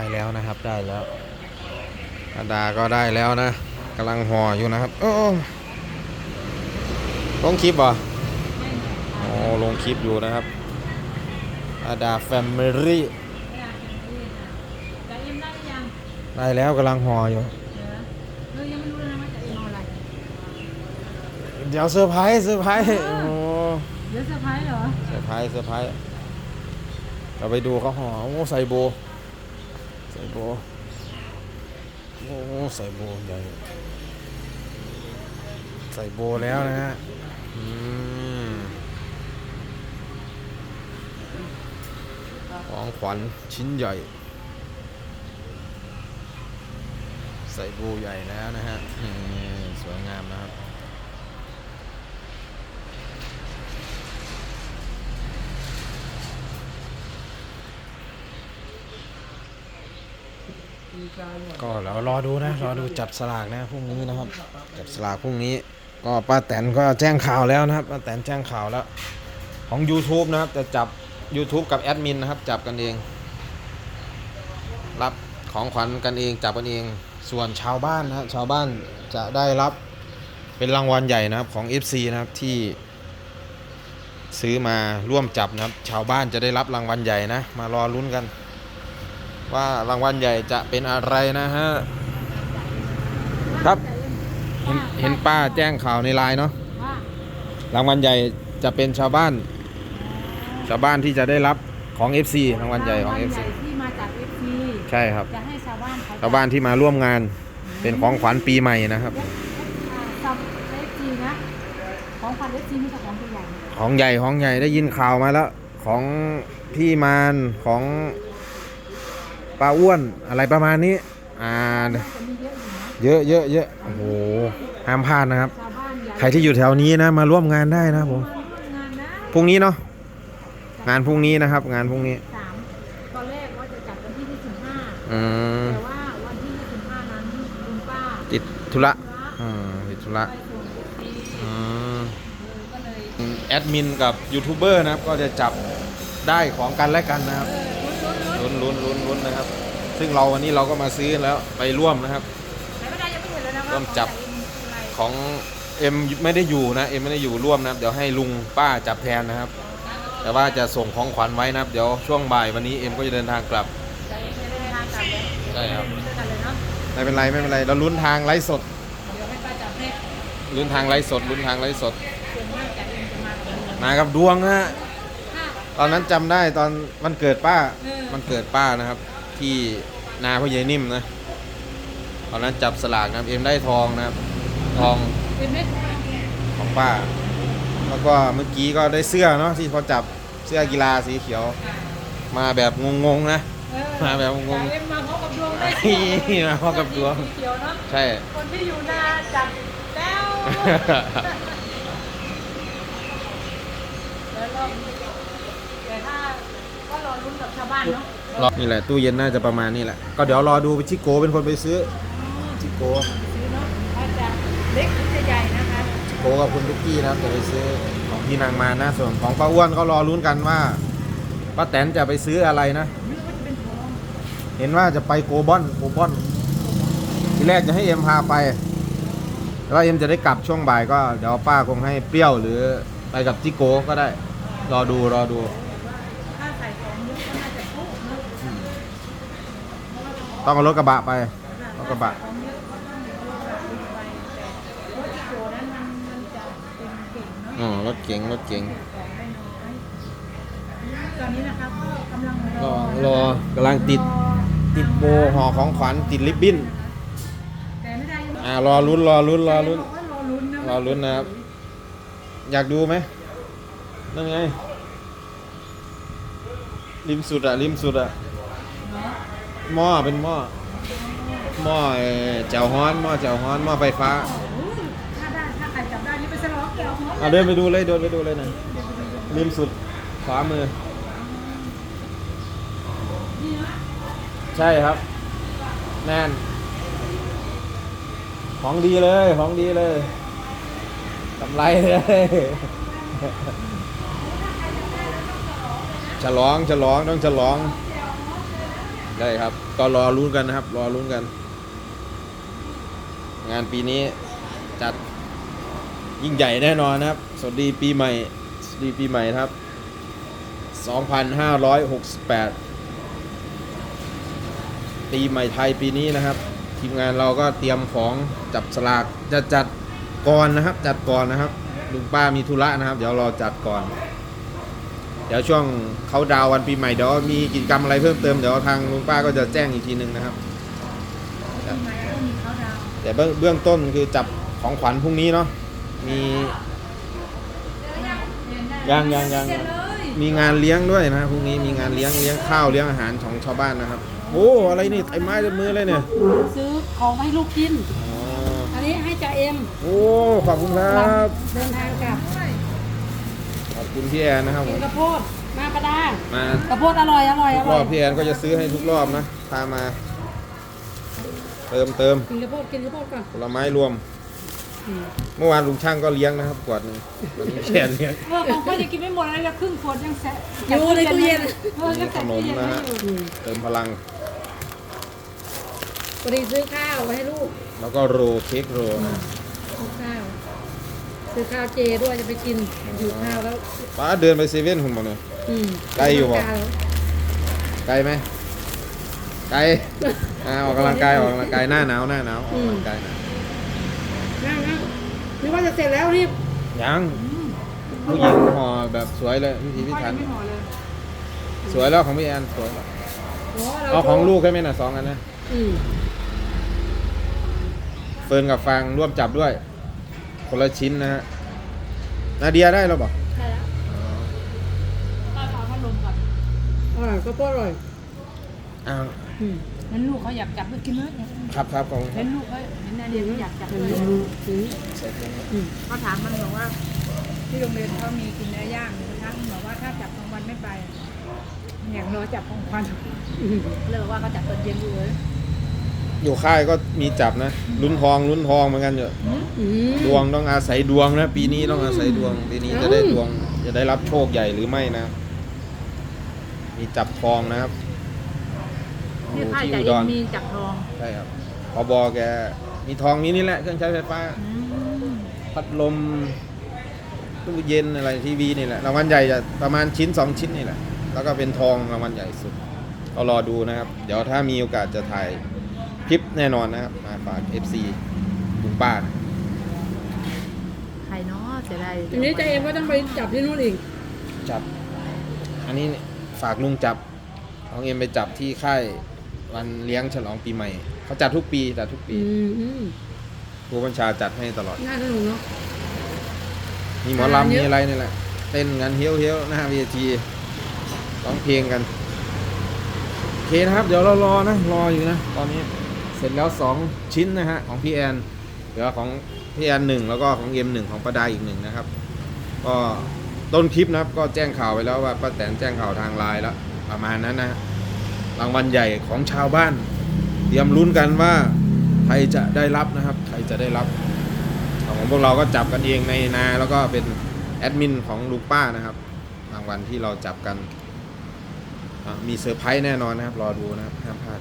ได้แล้วนะครับ ได้แล้วอาดาก็ได้แล้วนะกำลังห่ออยู่นะครับ โอ้ลงคลิปเหรอโอ้ลงคลิปอยู่นะครับอาดาแฟมิลี่จะเอ็มได้หรือยังได้แล้วกำลังห่ออยู่เหรอเออยังไม่รู้เลยนะว่าจะเอ็มเอาอะไรเดี๋ยวเซอร์ไพรส์เซอร์ไพรส์โอ้เดี๋ยวเซอร์ไพรส์เหรอเซอร์ไพรส์เซอร์ไพรส์เราไปดูเขาห่อโอ้ใส่โบใส่โบโอ้ใส่โบใหญ่ใส่โบแล้วนะฮะอืมของขวัญชิ้นใหญ่ ใส่โบใหญ่แล้วนะฮะสวยงามนะครับ ก็เรารอดูนะรอดูจับสลากนะพรุ่งนี้นะครับ จับสลากพรุ่งนี้ ก็ป้าแตนก็แจ้งข่าวแล้วนะครับป้าแตนแจ้งข่าวแล้ว ของ YouTube นะครับจะจับ YouTube กับแอดมินนะครับ จับกันเอง รับของขวัญกันเองจับกันเอง ส่วนชาวบ้านนะครับชาวบ้านจะได้รับเป็นรางวัลใหญ่นะครับของ FC นะครับที่ซื้อมาร่วมจับนะครับ ชาวบ้านจะได้รับรางวัลใหญ่นะ มารอลุ้นกัน ว่ารางวัลใหญ่จะเป็นอะไรนะฮะ ครับ เห็นเห็นป้าแจ้งข่าวในไลน์เนาะว่ารางวัลใหญ่จะเป็นชาวบ้าน ชาวบ้านที่จะได้รับของ FC รางวัลใหญ่ของรางวัล FC ใหญ่ที่มาจากเอฟซีใช่ครับ จะให้ชาวบ้านเขาชาวบ้านที่มาร่วมงานเป็นของขวัญปีใหม่นะครับซับเอฟซีนะของขวัญเอฟซีมีแต่ของตัวใหญ่ของใหญ่ของใหญ่ได้ยินข่าวมาแล้ว ของพี่มารของ ป้าอ้วนอะไรประมาณนี้ อ่าน่าจะมีเยอะอยู่นะเยอะเยอะเยอะโอ้โหห้ามพลาดนะครับชาวบ้านใหญ่ใครที่อยู่แถวนี้นะ มาร่วมงานได้นะครับผมมาร่วมงานนะพรุ่งนี้เนาะงานพรุ่งนี้นะครับ งานพรุ่งนี้สามตอนแรกว่าจะจัดวันที่25อืมแต่ว่าวันที่25นั้นลุงป้าติดธุระธุระอืมติดธุระไปส่งเอฟซีอืมก็เลยแอดมินกับยูทูบเบอร์นะครับ ก็จะจับได้ของกันและกันนะครับ ลุ้นลุ้นลุ้นลุ้นนะครับ ซึ่งเราวันนี้เราก็มาซื้อแล้วไปร่วมนะครับไหนไม่ได้ยังไม่เห็นเลยนะว่าเริ่มจับของแต่เอ็มคืออะไรของเอ็มไม่ได้อยู่นะเอ็มไม่ได้อยู่ร่วมนะครับเดี๋ยวให้ลุงป้าจับแทนนะครับ แต่ว่าจะส่งของขวัญไว้นะครับ เดี๋ยวช่วงบ่ายวันนี้เอ็มก็จะเดินทางกลับแต่เอ็มจะเดินทางกลับเลยใช่ครับด้วยกันเลยเนาะไม่เป็นไรไม่เป็นไรเราลุ้นทางไลฟ์สดเดี๋ยวให้ป้าจับให้ลุ้นทางไลฟ์สดลุ้นทางไลฟ์สดส่วนมากจะเอ็มจะมากับลุงมากับดวงนะฮะถ้า ตอนนั้นจำได้ตอนวันเกิดป้า เออ มันเกิดป้านะครับ ที่นาพ่อใหญ่นิ่มนะ ตอนนั้นจับสลากนะครับ เอ็มได้ทองนะครับ ทองเป็นไหมของป้า แล้วก็เมื่อกี้ก็ได้เสื้อเนาะที่เขาจับเสื้อกีฬาสีเขียว มาแบบงงๆนะ เออมาแบบงงๆแต่เอ็มมาพร้อมกับดวงได้มาพร้อมกับดวงสีเขียวเนาะใช่ คนที่อยู่นาจับแล้วแล้วรอบนี้แต่ ถ้าก็รอลุ้นกับชาวบ้านเนาะนี่แหละตู้เย็นน่าจะประมาณนี้แหละ ก็เดี๋ยวรอดูชิโกเป็นคนไปซื้อชิโกซื้อเนาะว่าจะเล็กหรือจะใหญ่นะคะชิโกกับคุณตุ๊กกี้นะครับจะไปซื้อของพี่นางมานะส่วนของป้าอ้วนก็รอลุ้นกันว่าป้าแตนจะไปซื้ออะไรนะนี่ก็จะเป็นทองเห็นว่าจะไปโกบอนโกบอนทีแรกจะให้เอ็มพาไปแต่ว่าเอ็มจะได้กลับช่วงบ่ายก็เดี๋ยวป้าคงให้เปรี้ยวหรือไปกับจิโก้ก็ได้ รอดูรอดู ถ้าใส่ของมุกก็น่าจะปุ๊บเนาะ ต้องเอารถกระบะไปรถกระบะของเยอะก็ต้องมีรถกระบะไปแต่รถที่โจนั้นมันมันจะเป็นเก่งเนาะอ๋อรถเก๋งรถเก๋งของได้น้อยตอนนี้นะคะก็กำลังรอรอกำลังติดติดโบห่อของขวัญติดริบบิ้นแต่ไม่ได้ยังอ่ารอลุ้นรอลุ้นรอลุ้นบอกว่ารอลุ้นนะรอลุ้นนะครับ อยากดูไหมนั่นไงริมสุดอะริมสุดอะเนาะ หม้อเป็นหม้อหม้อเอ่อแจ่วฮ้อนหม้อแจ่วฮ้อนหม้อไฟฟ้าโอ้ยถ้าได้ถ้าใครจับได้นี่ไปฉลองแก้วหอมเอาเดินไปดูเลยเดินไปดูเลยนะริมสุดขวามือ นี่นะใช่ครับแน่น ของดีเลยของดีเลยกำไรเลย ฉลองฉลองต้องฉลอง ได้ครับก็รอลุ้นกันนะครับ รอลุ้นกัน งานปีนี้จัดยิ่งใหญ่แน่นอนนะครับ สวัสดีปีใหม่สวัสดีปีใหม่ครับ 2568 ปีใหม่ไทยปีนี้นะครับ ทีมงานเราก็เตรียมของจับสลากจะจัดก่อนนะครับ จัดก่อนนะครับลุงป้ามีธุระนะครับ เดี๋ยวรอจัดก่อน เดี๋ยวช่วงเขาดาวน์วันปีใหม่เดี๋ยวมีกิจกรรมอะไรเพิ่มเติมเดี๋ยวทางลุงป้าก็จะแจ้งอีกทีหนึ่งนะครับ ปีใหม่ก็มีเขาดาวน์แต่เบื้องเบื้องต้นคือจับของขวัญพรุ่งนี้เนาะมียังยังยังยังมีงานเลี้ยงด้วยนะพรุ่งนี้มีงานเลี้ยงเลี้ยงข้าวเลี้ยงอาหารของชาวบ้านนะครับ โอ้อะไรนี่ไอ้ไม้เต็มมือเลยเนี่ยซื้อของให้ลูกกิน อ๋ออันนี้ให้จ่าเอ็มโอ้ขอบคุณครับเดินทางกลับขอบ คุณพี่แอนนะครับผกินม กระโพดมาประดา มากระโพดอร่อยอร่อยอทุกรร่ออบยพี่แอนก็จะซื้อให้ทุกรอบนะ พามา เติมเติมกินกระโพดกินกระโพดก่อนผลไม้รวม อืมเมื่อวานลุงช่างก็เลี้ยงนะครับขวดหนึงวันนี้พี่แอนเลี้ยง เออของก็จะกินไม่หมดเลยแล้วครึ่งขวดยังแสะอยู่ในตู้เย็น เออก็ขใส่นตู้มเย็นนะไว้ฮะอยู่อืมเติมพลัง พอดีซื้อข้าวไว้ให้ลูกแล้วก็โรลเค้กโรลนะซื้อข้าว ซื้อข้าวเจด้วยจะไปกินอยู่ข้าวแล้ว ป้าเดินไปเซเว่นคุณบอกเนี่ย อืมไกลอยู่บ่ร่างกาแล้วไกลไหมไกลอ่าออกกำลังกายออกกำลังกายหน้าหนาวหน้าหนาวออกกำลังกายหนะนั่งนั่งนึกว่าจะเสร็จแล้วรีบยังผู้หญิงห่อแบบสวยเลยพิธีพิค่อยถันไม่หมดเลยสวยแล้วของพี่แอนสวยแล้วโอ้เราเอาของลูกให้ไหมน่ะสองอันนะอืม เฟิร์นกับฟางร่วมจับด้วย คนละชิ้นนะฮะนาเดียได้แล้วบอกใช่แล้วก็เอาพัดลมก่อนอร่อยกระโพดอร่อยอ้าวอืมเห็นลูกเขาอยากจับก็กินเลยครับครับของเห็นลูกเขาเห็นนาเดียเขาอยากจับอืเลยมอืมใส่ถุงอืมเขาถามมันบอกว่า ที่โรงเรียนเขามีกินเนื้อย่างหมูกระทะมันบอกว่าถ้าจับกลางวันไม่ไป อย่างรอจับกลางวันอืมเลยบอกว่าเขาจับตอนเย็นอยู่เลย อยู่ค่ายก็มีจับนะลุ้นทองลุ้นทองเหมือนกันเยอะอืม ดวงต้องอาศัยดวงนะ ปีนี้ต้องอาศัยดวง ปีนี้จะได้ดวง จะได้รับโชคใหญ่หรือไม่นะ มีจับทองนะครับที่ค่ายที่จ่าอุดเอ็มรมีจับทองใช่ครับพอบอแก มีทองนี้นี่แหละเครื่องใช้ไฟฟ้า อืมพัดลมตู้เย็นอะไรทีวีนี่แหละรางวัลใหญ่จะประมาณชิ้นสองชิ้นนี่แหละ แล้วก็เป็นทองรางวัลใหญ่สุดก็รอดูนะครับ เดี๋ยวถ้ามีโอกาสจะถ่าย คลิปแน่นอนนะครับ มาฝาก FC ลุงป้าใครเนาะเสียดายอันนี้จ่าเอ็มก็ต้องไปจับที่นู่นอีก จับ อันนี้ฝากลุงจับของเอ็มไปจับที่ค่ายวันเลี้ยงฉลองปีใหม่ เขาจัดทุกปีจัดทุกปีอืมอืมครูบัญชาจัดให้ตลอด น่าสนุกเนาะ มีหมออ่าลำเยมีอะอะไรนี่แหละ เต้นกันเฮี้ยวเฮี้ยวๆหน้าเวทีร้องเพลงกัน โอเคนะครับ เดี๋ยวเรารอนะ รออยู่นะ ตอนนี้ เสร็จแล้วสองชิ้นนะฮะของพี่แอนเหลือของพี่แอนหนึ่งแล้วก็ของเอ็มหนึ่งของประดาอีกหนึ่งนะครับ ก็ต้นคลิปนะครับก็แจ้งข่าวไปแล้วว่าป้าแตนแจ้งข่าวทางไลน์แล้วประมาณนั้นนะรางวัลใหญ่ของชาวบ้าน เตรียมลุ้นกันว่าใครจะได้รับนะครับใครจะได้รับ ของพวกเราก็จับกันเองในนาแล้วก็เป็นแอดมินของลุงป้านะครับ รางวัลที่เราจับกันมีเซอร์ไพรส์แน่นอนนะครับ รอดูนะครับห้ามพลาด